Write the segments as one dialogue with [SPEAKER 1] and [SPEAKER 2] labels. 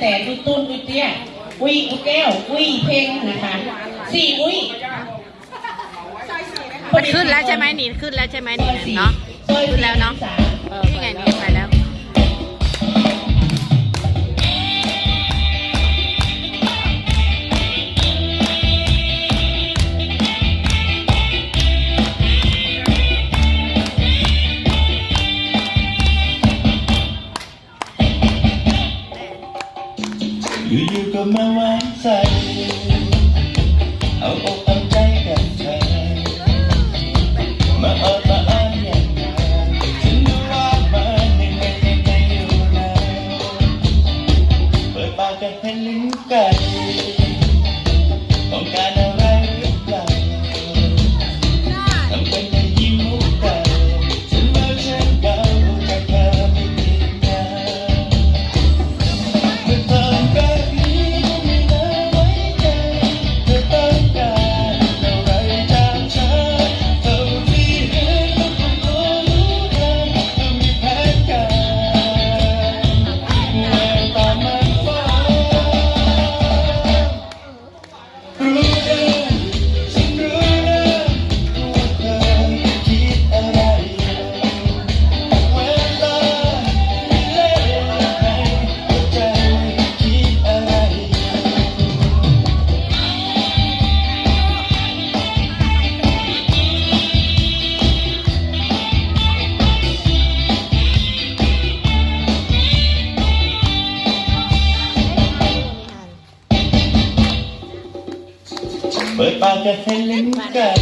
[SPEAKER 1] แสนอุ้ยตุ้นอุ้ยเตี้ยอุ้ยอุ้ยแก้วอุ้ยเพ่งนะคะสี่อุ้ย
[SPEAKER 2] มันขึ้นแล้วใช่ไหมนี่ขึ้นแล้วใช่ไหมนี่เนาะขึ้นแล้วเนาะ็
[SPEAKER 3] มาไว้ใจ เอาอกเอาใจกับเธอมาเอามาอ้อนอย่างนั้นฉันรู้ว่ามันยังไงยังไงอยู่แล้วเปิดปากจะให้ลิ้นไก่ Fue para hacerle mi cara,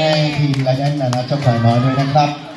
[SPEAKER 3] ให้ทีมไร
[SPEAKER 2] แอ
[SPEAKER 3] นนานา
[SPEAKER 4] เจ้าขวายน้อยด้วยนะครับ